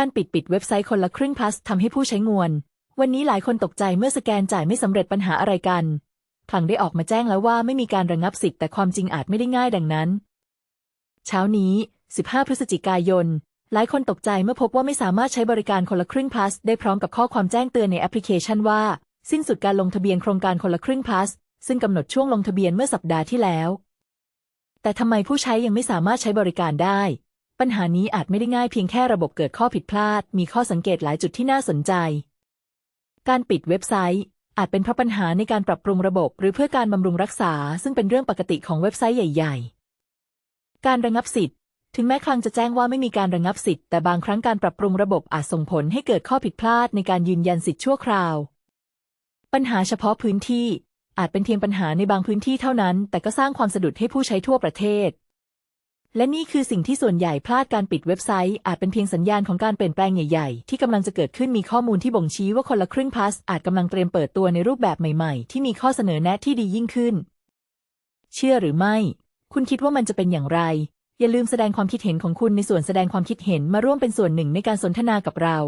การปิดปิดเว็บไซต์คนละครึ่ง plus ทำให้ผู้ใช้งวน วันนี้หลายคนตกใจเมื่อสแกนจ่ายไม่สำเร็จปัญหาอะไรกันคลังได้ออกมาแจ้งแล้วว่าไม่มีการระงับสิทธิ์แต่ความจริงอาจไม่ได้ง่ายดังนั้น เช้านี้ 15 พฤศจิกายน หลายคนตกใจเมื่อพบว่าไม่สามารถใช้บริการคนละครึ่ง plus ได้พร้อมกับข้อความแจ้งเตือนในแอปพลิเคชันว่า สิ้นสุดการลงทะเบียนโครงการคนละครึ่ง plus ซึ่งกำหนดช่วงลงทะเบียนเมื่อสัปดาห์ที่แล้ว แต่ทำไมผู้ใช้ยังไม่สามารถใช้บริการได้ ปัญหานี้อาจไม่ได้ง่ายเพียงแค่ระบบเกิดข้อผิดพลาด มีข้อสังเกตหลายจุดที่น่าสนใจ การปิดเว็บไซต์ อาจเป็นเพราะปัญหาในการปรับปรุงระบบ หรือเพื่อการบำรุงรักษา ซึ่งเป็นเรื่องปกติของเว็บไซต์ใหญ่ ๆ การระงับสิทธิ์ ถึงแม้คลังจะแจ้งว่าไม่มีการระงับสิทธิ์ แต่บางครั้งการปรับปรุงระบบอาจส่งผลให้เกิดข้อผิดพลาดในการยืนยันสิทธิ์ชั่วคราว ปัญหาเฉพาะพื้นที่ อาจเป็นเพียงปัญหาในบางพื้นที่เท่านั้น แต่ก็สร้างความสะดุดให้ผู้ใช้ทั่วประเทศ และนี่คือสิ่งที่ส่วนใหญ่พลาดการปิดเว็บไซต์ อาจเป็นเพียงสัญญาณของการเปลี่ยนแปลงใหญ่ๆ ที่กำลังจะเกิดขึ้นมีข้อมูลที่บ่งชี้ว่าคนละครึ่งพลัสอาจกำลังเตรียมเปิดตัวในรูปแบบใหม่ๆ ที่มีข้อเสนอแนะที่ดียิ่งขึ้น เชื่อหรือไม่ คุณคิดว่ามันจะเป็นอย่างไร อย่าลืมแสดงความคิดเห็นของคุณในส่วนแสดงความคิดเห็นมาร่วมเป็นส่วนหนึ่งในการสนทนากับเรา